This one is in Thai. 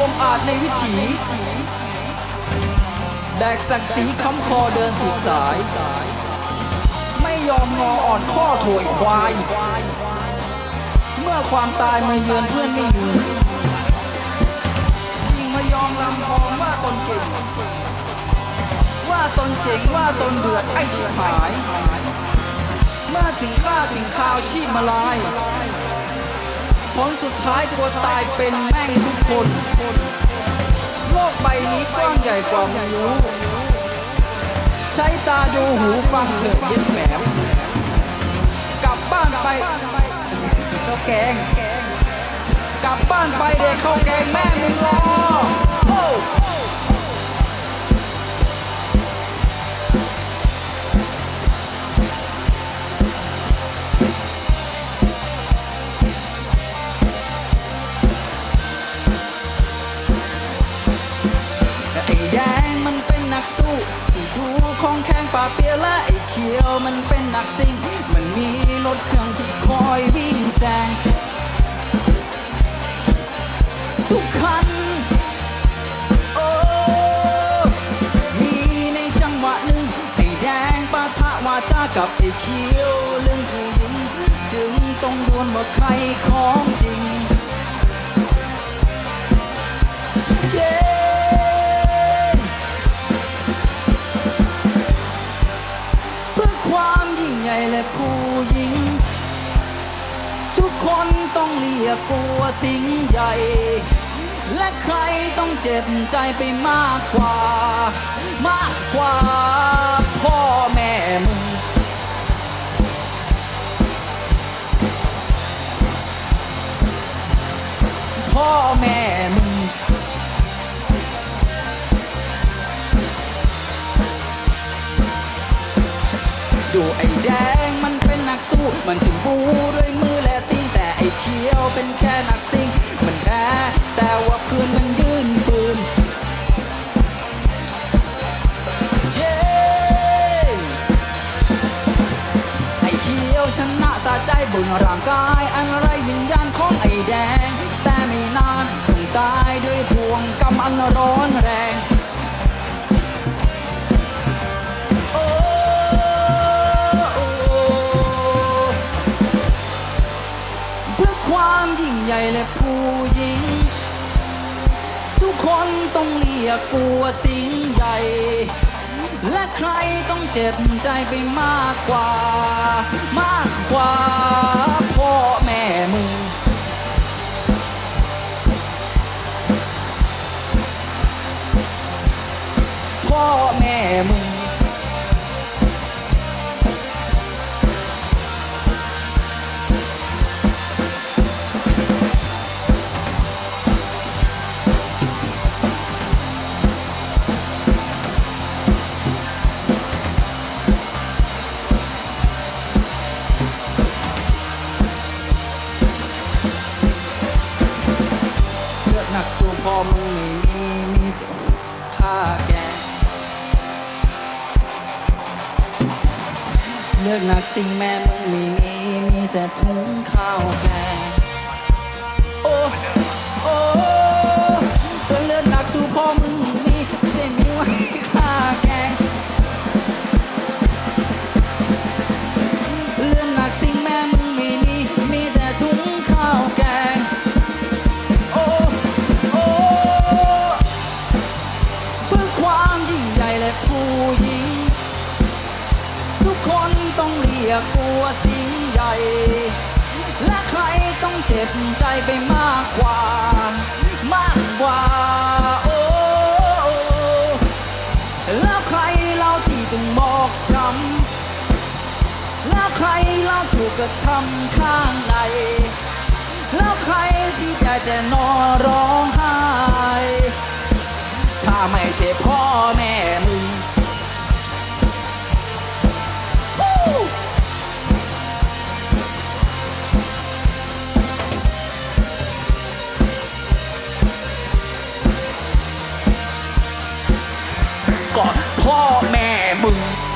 องอาจในวิถีแบกศักดิ์ศรีคำคอเดินสู่สาย ไม่ยอมงออ่อนข้อโถยควาย เมื่อความตายมาเยือนเพื่อนไม่อยู่ยิ่งมายอมลำพองว่าตนเก่ง ว่าตนเจ๋งว่าตนเดือดไอ้ชิบหาย เมื่อถึงข้าถึงข่าวชีพมาลาย ผลสุดท้ายกลัวตายเป็นแม่งทุกคน โลกใบนี้กว้างใหญ่กว่ามึงรู้ ใช้ตาดูหูฟังเถิดเย็ดแหมมกลับบ้านไปข้าวแกง กลับบ้านไปเด็กข้าวแกงแม่มึงรอโอ้ กสู้สีดูของแข้งป่าเปียและไอเขียวมันเป็นนักซิ่ง มันมีรถเครื่องที่คอยวิ่งแซงทุกคันโอ้มีในจังหวะหนึ่งไอแดงปะทะวาจากับไอเขียวเรื่องผู้หญิง จึงต้องดวลว่าใครของจริง ทุกคนต้องเรียกกลัวสิ่งใหญ่ และใครต้องเจ็บใจไปมากกว่า มากกว่าพ่อแม่มึง พ่อแม่มึง ดูไอ้แดงมันเป็นนักสู้ มันถึงบูด้วย เฮียวเป็นแค่นักซิ่งมันแพ้แต่ว่าเพื่อนมันยืนปืนเย้ไอ้เขียวชนะสะใจบนร่างกายอันไรวิญญา คนต้องเรียกกลัวสิ่งใหญ่ และใครต้องเจ็บใจไปมากกว่า มากกว่าพ่อแม่มึง มึงไม่มีมีแต่ค่าแกเลือกหนักสิ่งแม่มึงไม่มีมีแต่ถุงข้าวแกโอ้ อยกลัวสิ่งใหญ่ และใครต้องเจ็บใจไปมากกว่า มากกว่าโอ้แล้วใครเราที่จึงบอกช้ำแล้วใครเราถูกกระทำข้างใน แล้วใครที่แต่จะนอนร้องไห้ ถ้าไม่ใช่พ่อแม่มึง Oh.